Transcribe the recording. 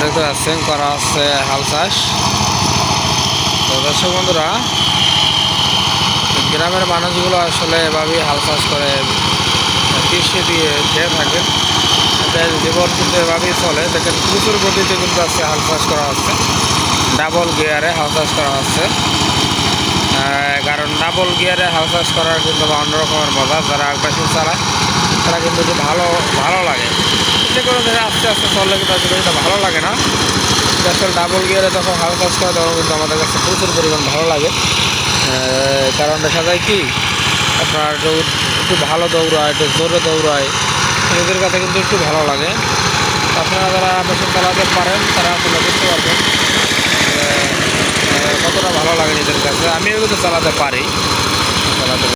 দেখতে পাচ্ছেন, করা হচ্ছে হাল চাষ। তো দর্শক বন্ধুরা, গ্রামের মানুষগুলো আসলে এভাবেই হাল চাষ করে, কৃষি দিয়ে খেয়ে থাকে। এদের জীবন কিন্তু এভাবেই চলে। দেখেন, প্রচুর গতিতে কিন্তু আজকে হাল চাষ করা হচ্ছে। ডাবল গিয়ারে হাল চাষ করা হচ্ছে। কারণ ডাবল গিয়ারে হাল চাষ করার কিন্তু অন্য রকমের মজা, যারা মেশিন চালায়, তারা কিন্তু ভালো ভালো লাগে। যে কোনো জায়গায় আস্তে আস্তে চললে কিন্তু আসলে এটা ভালো লাগে না। আসলে ডাবল গিয়ারে যখন হাল চাষ করে তখন কিন্তু আমাদের কাছে প্রচুর পরিমাণ ভালো লাগে। কারণ দেখা যায় কি, আপনার একটু ভালো দৌড়ায়, একটু জোরে দৌড়ায়, এদের কাছে কিন্তু একটু ভালো লাগে। আপনারা যারা মেশিন চালাতে পারেন, তারা আসলে বুঝতে পারবেন কতটা ভালো লাগে নিজের কাছে। আমিও কিন্তু চালাতে পারি।